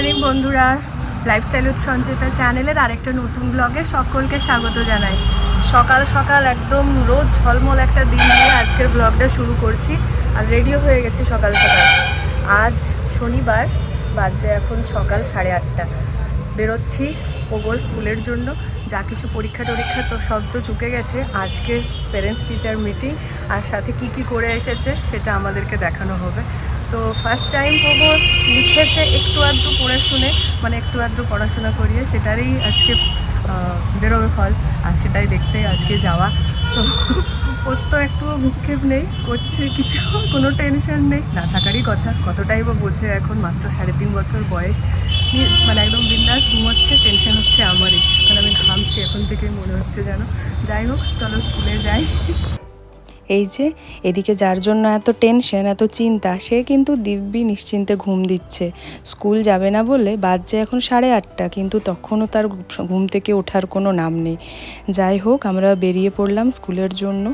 Morning বন্ধুরা lifestyle with Sanchita চ্যানেলের আরেকটা নতুন ব্লগে সকলকে স্বাগত জানাই। সকাল সকাল একদম রোজ ঝলমল একটা দিন নিয়ে আজকের ব্লগটা শুরু করছি আর রেডিও হয়ে গেছে সকাল সকাল। আজ শনিবার, বাজে এখন সকাল সাড়ে আটটা। বেরোচ্ছি ওগোর স্কুলের জন্য। যা কিছু পরীক্ষা টরীক্ষা তো সব তো চুকে গেছে। আজকে প্যারেন্টস টিচার মিটিং আর সাথে কি কি করে এসেছে সেটা আমাদেরকে দেখানো হবে। তো ফার্স্ট টাইম ওগো লিখেছে একটু আধটু পড়ে শুনে মানে একটু আধটু পড়াশোনা করিয়ে, সেটারই আজকে বেরোবে ফল, আর সেটাই দেখতে আজকে যাওয়া। তো ওর তো একটু ভূক্ষেপ নেই, করছে কিছু, কোনো টেনশন নেই। না থাকারই কথা, কতটাই বা বোঝে এখন, মাত্র সাড়ে তিন বছর বয়স। মানে একদম বিন্দাস ঘুমোচ্ছে টেনশন হচ্ছে আমারই। কারণ আমি ঘামছি এখন থেকে, মনে হচ্ছে যেন। যাই হোক, চলো স্কুলে যাই। এই যে, এদিকে যার জন্য এত টেনশন এত চিন্তা, সে কিন্তু দিব্যি নিশ্চিন্তে ঘুম দিচ্ছে। স্কুল যাবে না বলে বাজছে এখন সাড়ে আটটা, কিন্তু তখনও তার ঘুম থেকে ওঠার কোনো নাম নেই। যাই হোক, আমরা বেরিয়ে পড়লাম স্কুলের জন্য।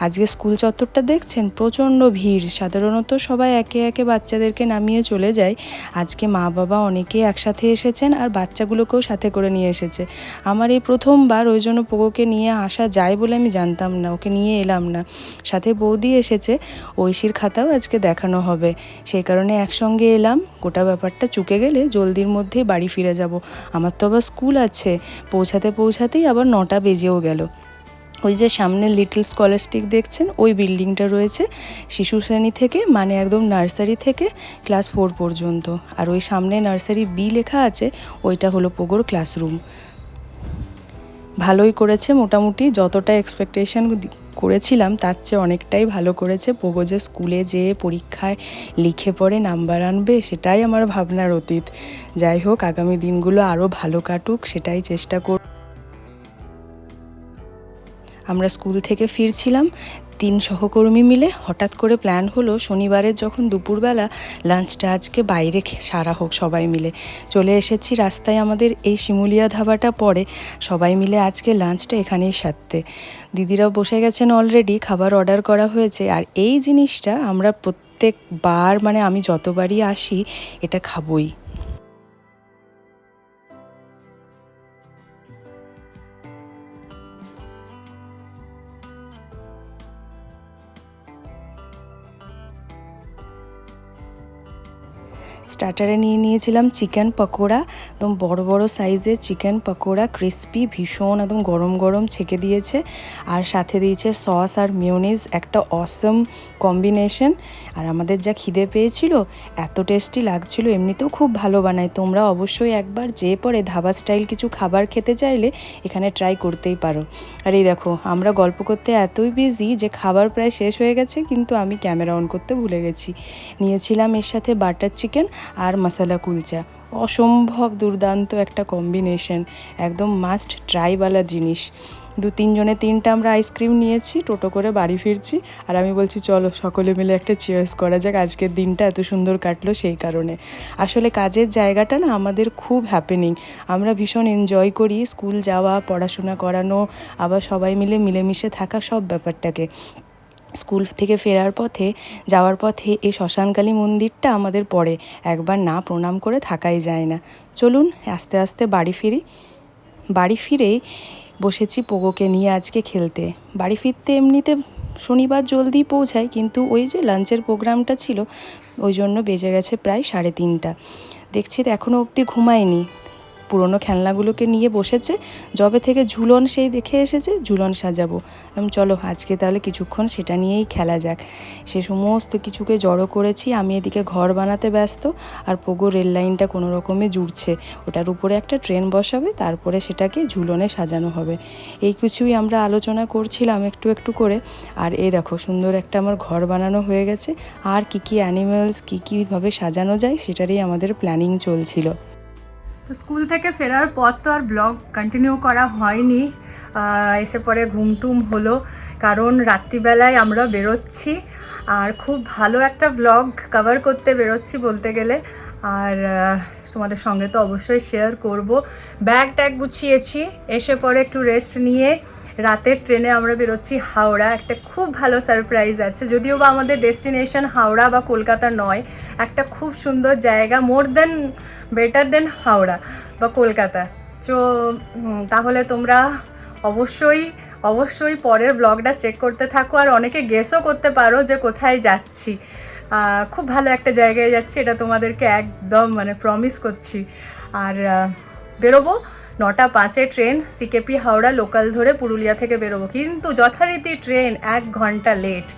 আজকে স্কুল চত্বরটা দেখছেন? প্রচণ্ড ভিড়। সাধারণত সবাই একে একে বাচ্চাদেরকে নামিয়ে চলে যায়। আজকে মা বাবা অনেকে একসাথে এসেছেন আর বাচ্চাগুলোকেও সাথে করে নিয়ে এসেছে। আমার এই প্রথমবার ওই জন্য পোগোকে নিয়ে আসা যায় বলে আমি জানতাম না, ওকে নিয়ে এলাম না। সাথে বৌদি এসেছে, ঐশীর খাতাও আজকে দেখানো হবে। সেই কারণে একসঙ্গে এলাম, গোটা ব্যাপারটা চুকে গেলে জলদির মধ্যেই বাড়ি ফিরে যাব। আমার তো আবার স্কুল আছে, পৌঁছাতে পৌঁছাতেই আবার নটা বেজেও গেল। ওই যে সামনে লিটল স্কলারস্টিক দেখছেন, ওই বিল্ডিংটা রয়েছে, শিশু শ্রেণি থেকে মানে একদম নার্সারি থেকে, ক্লাস ফোর পর্যন্ত। আর ওই সামনে নার্সারি বি লেখা আছে, ওইটা হলো পোগোর ক্লাসরুম। ভালোই করেছে মোটামুটি, যতটা এক্সপেকটেশন করেছিলাম, তার চেয়ে অনেকটাই ভালো করেছে। পোগো যে স্কুলে যেয়ে পরীক্ষায় লিখে পড়ে, নাম্বার আনবে, সেটাই আমার ভাবনার অতীত। যাই হোক, আগামী দিনগুলো আরও ভালো কাটুক, সেটাই চেষ্টা কর আমরা স্কুল থেকে ফিরছিলাম তিন সহকর্মী মিলে হঠাৎ করে প্ল্যান হলো শনিবারের যখন দুপুরবেলা লাঞ্চটা আজকে বাইরে সারা হোক সবাই মিলে। চলে এসেছি রাস্তায় আমাদের এই শিমুলিয়া ধাবাটা পড়ে সবাই মিলে আজকে লাঞ্চটা এখানেই সারতে। দিদিরাও বসে গেছেন অলরেডি খাবার অর্ডার করা হয়েছে। আর এই জিনিসটা আমরা প্রত্যেকবার মানে আমি যতবারই আসি, এটা খাবই। স্টার্টারে নিয়ে নিয়েছিলাম চিকেন পকোড়া, একদম বড় বড় সাইজের চিকেন পকোড়া ক্রিস্পি ভীষণ একদম গরম গরম ছেঁকে দিয়েছে। আর সাথে দিয়েছে সস আর মিউনিজ একটা অসম কম্বিনেশন আর আমাদের যা খিদে পেয়েছিল, এত টেস্টি লাগছিল, এমনিতেও খুব ভালো বানায়। তোমরা অবশ্যই একবার যে পরে ধাবা স্টাইল কিছু খাবার খেতে চাইলে এখানে ট্রাই করতেই পারো। আর এই দেখো, আমরা গল্প করতে এতই বিজি যে খাবার প্রায় শেষ হয়ে গেছে, কিন্তু আমি ক্যামেরা অন করতে ভুলে গেছি। নিয়েছিলাম এর সাথে বাটার চিকেন আর মশলা কুলচা অসম্ভব দুর্দান্ত একটা কম্বিনেশন একদম মাস্ট ট্রাইওয়ালা জিনিস। দু তিনজনে তিনটা আমরা আইসক্রিম নিয়েছি, টোটো করে বাড়ি ফিরছি। আর আমি বলছি, চলো সকলে মিলে একটা চিয়ার্স করা যাক। আজকের দিনটা এত সুন্দর কাটলো সেই কারণে। আসলে কাজের জায়গাটা না আমাদের খুব হ্যাপেনিং আমরা ভীষণ এনজয় করি স্কুল যাওয়া, পড়াশোনা করানো, আবার সবাই মিলে মিলেমিশে থাকা সব ব্যাপারটাকে। স্কুল থেকে ফেরার পথে, যাওয়ার পথে এই শ্মশানকালী মন্দিরটা আমাদের পড়ে। একবার না প্রণাম করে থাকাই যায় না। চলুন আস্তে আস্তে বাড়ি ফিরি। বাড়ি ফিরেই বসেছি পোগোকে নিয়ে আজকে খেলতে। বাড়ি ফিরতে এমনিতে শনিবার জলদি পৌঁছাই কিন্তু ওই যে লাঞ্চের প্রোগ্রামটা ছিল, ওই জন্য বেজে গেছে প্রায় সাড়ে তিনটা। দেখছি তো এখনও অবধি ঘুমায়নি। পুরনো খেলনাগুলোকে নিয়ে বসেছে। যবে থেকে ঝুলন সেই দেখে এসেছে, ঝুলন সাজাবো। চলো, আজকে তাহলে কিছুক্ষণ সেটা নিয়েই খেলা যাক। সে সমস্ত কিছুকে জড়ো করেছি, আমি এদিকে ঘর বানাতে ব্যস্ত, আর পোগো রেল লাইনটা কোনো রকমে জুড়ছে। ওটার উপরে একটা ট্রেন বসাবে, তারপরে সেটাকে ঝুলনে সাজানো হবে। এই কিছুই আমরা আলোচনা করছিলাম একটু একটু করে। আর এই দেখো, সুন্দর একটা আমার ঘর বানানো হয়ে গেছে। আর কি কি অ্যানিমেলস, কী কীভাবে সাজানো যায়, সেটারই আমাদের প্ল্যানিং চলছিল। তো স্কুল থেকে ফেরার পর তো আর ব্লগ কন্টিনিউ করা হয়নি। এসে পরে ঘুমটুম হলো, কারণ রাত্রিবেলায় আমরা বেরোচ্ছি। আর খুব ভালো একটা ব্লগ কভার করতে বেরোচ্ছি বলতে গেলে। আর তোমাদের সঙ্গে তো অবশ্যই শেয়ার করব। ব্যাগ ট্যাগ গুছিয়েছি, এসে পরে একটু রেস্ট নিয়ে রাতের ট্রেনে আমরা বেরোচ্ছি হাওড়া। একটা খুব ভালো সারপ্রাইজ আছে। যদিও বা আমাদের ডেস্টিনেশন হাওড়া বা কলকাতা নয়, একটা খুব সুন্দর জায়গা মোর দেন বেটার দেন হাওড়া বা কলকাতা। সো তাহলে তোমরা অবশ্যই অবশ্যই পরের ব্লগটা চেক করতে থাকো। আর অনেকে গেসও করতে পারো যে কোথায় যাচ্ছি। খুব ভালো একটা জায়গায় যাচ্ছি, এটা তোমাদেরকে একদম মানে প্রমিস করছি। আর বেরোবো। নটা পাঁচে ট্রেন সিকেপি হাওড়া লোকাল ধরে পুরুলিয়া থেকে বেরোবো। কিন্তু যথারীতি ট্রেন এক ঘণ্টা লেট।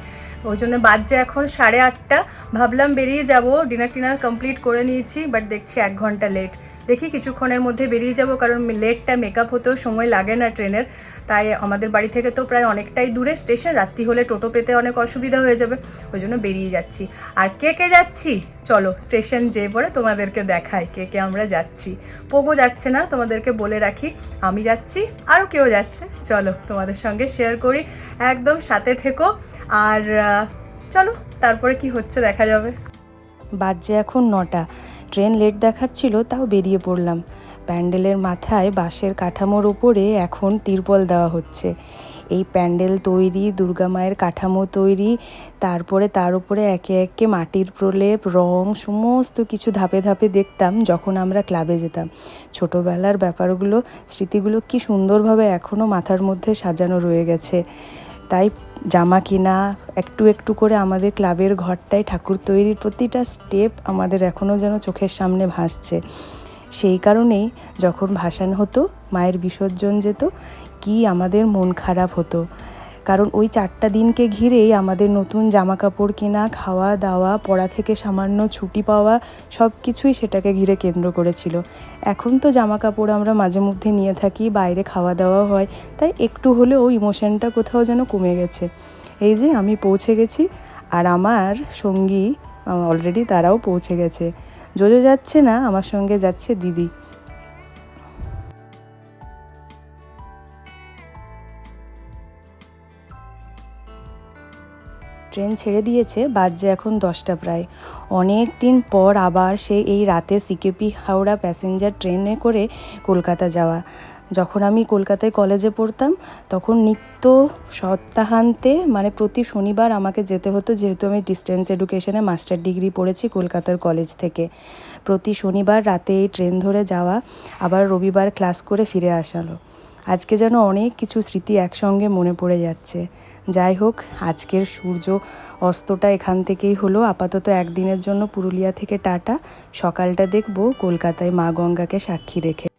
ওই জন্য বাজছে এখন সাড়ে আটটা। ভাবলাম বেরিয়ে যাব। ডিনার টিনার কমপ্লিট করে নিয়েছি বাট দেখছি এক ঘণ্টা লেট। দেখি কিছুক্ষণের মধ্যে বেরিয়ে যাব, কারণ লেটটা মেকআপ হতেও সময় লাগে না ট্রেনের। তাই আমাদের বাড়ি থেকে তো প্রায় অনেকটাই দূরে স্টেশন, রাত্রি হলে টোটো পেতে অনেক অসুবিধা হয়ে যাবে, ওই জন্য বেরিয়ে যাচ্ছি। আর কে কে যাচ্ছি? চলো, স্টেশন যেয়ে পরে তোমাদেরকে দেখাই কে কে আমরা যাচ্ছি। পোগো যাচ্ছে না, তোমাদেরকে বলে রাখি, আমি যাচ্ছি, আরও কেউ যাচ্ছে। চলো, তোমাদের সঙ্গে শেয়ার করি, একদম সাথে থেকো। আর চলো, তারপরে কি হচ্ছে দেখা যাবে। বাজছে এখন নটা। ট্রেন লেট দেখাচ্ছিল, তাও বেরিয়ে পড়লাম। প্যান্ডেলের মাথায় বাঁশের কাঠামোর ওপরে এখন তিরপল দেওয়া হচ্ছে। এই প্যান্ডেল তৈরি, দুর্গা মায়ের কাঠামো তৈরি, তারপরে তার উপরে একে একে মাটির প্রলেপ, রং, সমস্ত কিছু ধাপে ধাপে দেখতাম যখন আমরা ক্লাবে যেতাম। ছোটোবেলার ব্যাপারগুলো, স্মৃতিগুলো কি সুন্দরভাবে এখনও মাথার মধ্যে সাজানো রয়ে গেছে। তাই জামা কেনা, একটু একটু করে আমাদের ক্লাবের ঘরটায় ঠাকুর তৈরির প্রতিটা স্টেপ আমাদের এখনও যেন চোখের সামনে ভাসছে। সেই কারণেই যখন ভাসান হতো, মায়ের বিসর্জন যেত, কি আমাদের মন খারাপ হতো। কারণ ওই চারটা দিনকে ঘিরেই আমাদের নতুন জামা কাপড় কেনা, খাওয়া দাওয়া, পড়া থেকে সামান্য ছুটি পাওয়া সব কিছুই সেটাকে ঘিরে কেন্দ্র করেছিল। এখন তো জামা কাপড় আমরা মাঝে মধ্যে নিয়ে থাকি, বাইরে খাওয়া দাওয়া হয়, তাই একটু হলেও ইমোশনটা কোথাও যেন কমে গেছে। এই যে আমি পৌঁছে গেছি আর আমার সঙ্গী অলরেডি তারাও পৌঁছে গেছে। জোজো যাচ্ছে না, আমার সঙ্গে যাচ্ছে দিদি। ট্রেন ছেড়ে দিয়েছে, বাজছে এখন দশটা প্রায়। অনেক দিন পর আবার সে এই রাতে সিকেপি হাওড়া প্যাসেঞ্জার ট্রেনে করে কলকাতা যাওয়া। যখন আমি কলকাতায় কলেজে পড়তাম, তখন নিত্য সপ্তাহান্তে মানে প্রতি শনিবার আমাকে যেতে হতো, যেহেতু আমি ডিস্টেন্স এডুকেশনে মাস্টার ডিগ্রি পড়েছি কলকাতার কলেজ থেকে। প্রতি শনিবার রাতে এই ট্রেন ধরে যাওয়া, আবার রবিবার ক্লাস করে ফিরে আসালো। আজকে যেন অনেক কিছু স্মৃতি একসঙ্গে মনে পড়ে যাচ্ছে। যাই হোক, আজকের সূর্য অস্তটা এখান থেকেই হলো। আপাতত একদিনের জন্য পুরুলিয়া থেকে টাটা। সকালটা দেখব, কলকাতায় মা গঙ্গাকে সাক্ষী রেখে।